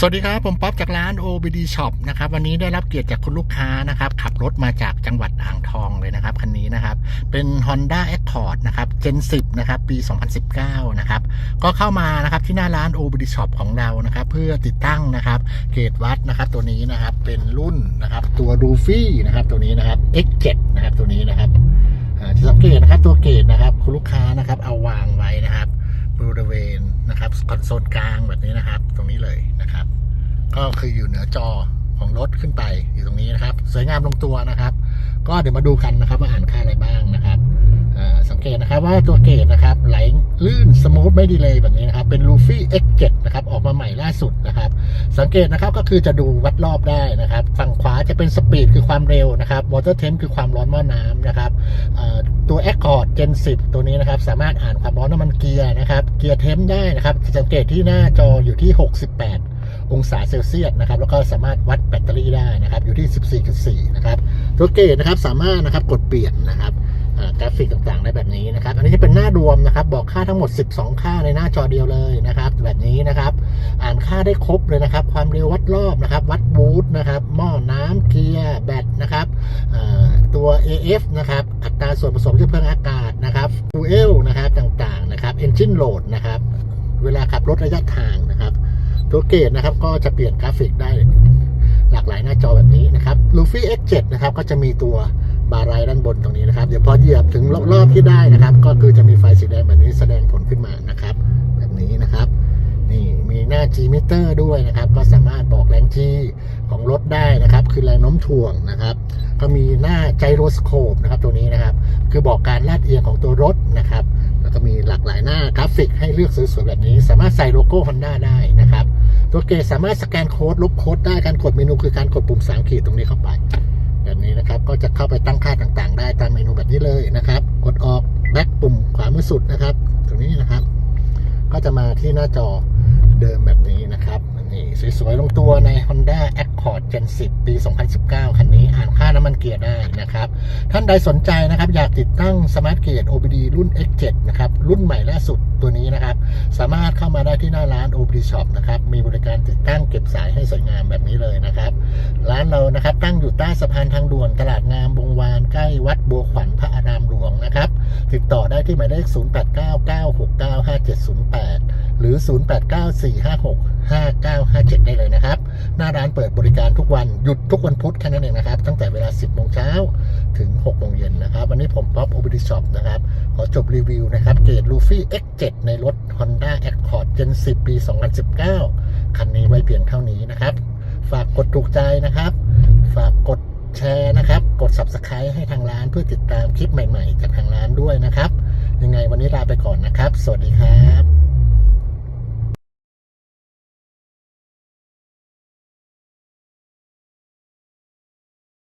สวัสดีครับ ผมป๊อปจากร้าน OBD Shop นะครับวันนี้ได้รับเกียรติจากคุณลูกค้านะครับ ขับรถมาจากจังหวัดอ่างทองเลยนะครับ คันนี้นะครับ เป็น Honda Accord นะครับ Gen 10 นะครับ ปี 2019 นะครับ ก็เข้ามานะครับที่หน้าร้าน OBD Shop ของเรานะครับ เพื่อติดตั้งนะครับเกจวัดนะครับ ตัวนี้นะครับเป็นรุ่นนะครับ ตัว r u f y นะครับ ตัวนี้นะครับ X7 นะครับตัวนี้นะครับอ่าที่สังเกตนะครับตัวเกจนะครับ คุณลูกค้านะครับเอาวางไว้นะครับ บริเวณ นะครับคอนโซลกลางแบบนี้นะครับ ตรงนี้เลยนะครับ ก็คืออยู่เหนือจอของรถขึ้นไปอยู่ตรงนี้นะครับ สวยงามลงตัวนะครับ ก็เดี๋ยวมาดูกันนะครับว่าอ่านค่าอะไรบ้างนะครับ ว่าตัวเกตนะครับไหลลื่นสมูทไม่ดีเลยแบบนี้นะครับ เป็น Luffy X7 นะครับ ออกมาใหม่ล่าสุดนะครับ สังเกตนะครับก็คือจะดูวัดรอบได้นะครับ ฝั่งขวาจะเป็นสปีดคือความเร็วนะครับ Water Temp คือความร้อนหม้อน้ำนะครับตัว Accord Gen 10 ตัวนี้นะครับ สามารถอ่านความร้อนน้ำมันเกียร์นะครับ เกียร์เทมได้นะครับ สังเกตที่หน้าจออยู่ที่ 68องศาเซลเซียสนะครับแล้วก็สามารถวัดแบตเตอรี่ได้นะครับ อยู่ที่ 14.4 นะครับ ตัวเกตนะครับสามารถนะครับกดเปลี่ยนนะครับ กราฟิกต่างๆ ได้แบบนี้นะครับ อันนี้จะเป็นหน้ารวมนะครับ บอกค่าทั้งหมด 12 ค่าในหน้าจอเดียวเลยนะครับ แบบนี้นะครับ อ่านค่าได้ครบเลยนะครับ ความเร็ววัดรอบนะครับ วัดบูทนะครับ หม้อน้ำเกียร์แบตนะครับตัว AF นะครับ อัตราส่วนผสมเชื้อเพลิงอากาศนะครับฟูเอลนะครับต่างๆนะครับ Engine Load นะครับ เวลาขับรถระยะทางนะครับ ตัวเกตนะครับก็จะเปลี่ยนกราฟิกได้หลากหลายหน้าจอแบบนี้นะครับ Luffy X7 นะครับก็จะมีตัว บาร์ไรด้านบนตรงนี้นะครับ เดี๋ยวพอเหยียบถึงรอบที่ได้นะครับ ก็คือจะมีไฟสีแดงแบบนี้แสดงผลขึ้นมานะครับ แบบนี้นะครับ นี่มีหน้า G meter ด้วยนะครับ ก็สามารถบอกแรง G ของรถได้นะครับ คือแรงโน้มถ่วงนะครับ ก็มีหน้าไจโรสโคปนะครับตัวนี้นะครับ คือบอกการลาดเอียงของตัวรถนะครับ แล้วก็มีหลากหลายหน้ากราฟิกให้เลือกสวยๆแบบนี้ สามารถใส่โลโก้ Honda ได้นะครับ ตัวเกตสามารถสแกนโค้ดลบโค้ดได้การกดเมนูคือการกดปุ่มสามขีดตรงนี้เข้าไป แบบนี้นะครับ ก็จะเข้าไปตั้งค่าต่างๆ ได้ตามเมนูแบบนี้เลยนะครับ กดออกแบ็คปุ่มขวามือสุดนะครับ ตรงนี้นะครับ ก็จะมาที่หน้าจอเดิมแบบนี้นะครับนี่สวยๆลงตัวใน Honda Accord Gen 10 ปี 2019 คันนี้ อ่านค่าน้ำมันเกียร์ได้นะครับ ท่านใดสนใจนะครับ อยากติดตั้ง Smart Gate OBD รุ่น X7 นะครับ รุ่นใหม่ล่าสุดตัวนี้นะครับ สามารถเข้ามาได้ที่หน้าร้าน OBD Shop นะครับ มีบริการติด นะครับ ตั้งอยู่ใต้สะพานทางด่วนตลาดงามวงวานใกล้วัดบัวขวัญพระอารามหลวงนะครับ ติดต่อได้ที่หมายเลข 0899695708 หรือ 0894565957 ได้เลยนะครับ หน้าร้านเปิดบริการทุกวันหยุดทุกวันพุธแค่นั้นเองนะครับ ตั้งแต่เวลา 10โมงเช้าถึง6โมงเย็นนะครับ วันนี้ผมป๊อปโอเ d ิช็อปนะครับ ขอจบรีวิวนะครับเกต Luffy X7 ในรถ Honda Accord Gen 10 ปี 2019 คันนี้ไว้เพียงเท่านี้นะครับ ฝากกดถูกใจนะครับ ฝากกดแชร์นะครับ กด Subscribe ให้ทางร้านเพื่อติดตามคลิปใหม่ ๆ จากทางร้านด้วยนะครับ ยังไงวันนี้ลาไปก่อนนะครับ สวัสดีครับ